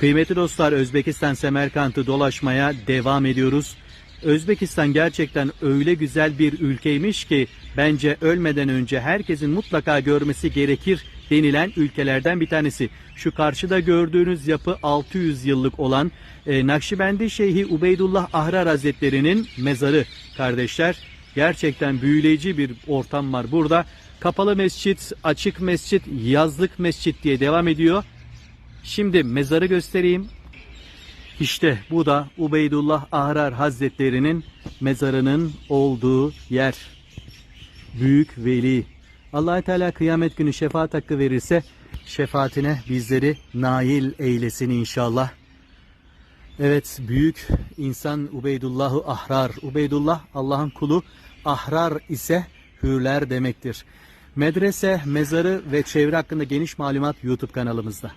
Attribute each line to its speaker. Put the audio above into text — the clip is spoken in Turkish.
Speaker 1: Kıymetli dostlar Özbekistan Semerkant'ı dolaşmaya devam ediyoruz. Özbekistan gerçekten öyle güzel bir ülkeymiş ki bence ölmeden önce herkesin mutlaka görmesi gerekir denilen ülkelerden bir tanesi. Şu karşıda gördüğünüz yapı 600 yıllık olan e, Nakşibendi Şeyhi Ubeydullah Ahrar Hazretleri'nin mezarı kardeşler. Gerçekten büyüleyici bir ortam var burada. Kapalı mescit, açık mescit, yazlık mescit diye devam ediyor. Şimdi mezarı göstereyim. İşte bu da Ubeydullah Ahrar Hazretleri'nin mezarının olduğu yer. Büyük veli. allah Teala kıyamet günü şefaat hakkı verirse şefaatine bizleri nail eylesin inşallah. Evet büyük insan Ubeydullahu Ahrar. Ubeydullah Allah'ın kulu. Ahrar ise hürler demektir. Medrese, mezarı ve çevre hakkında geniş malumat YouTube kanalımızda.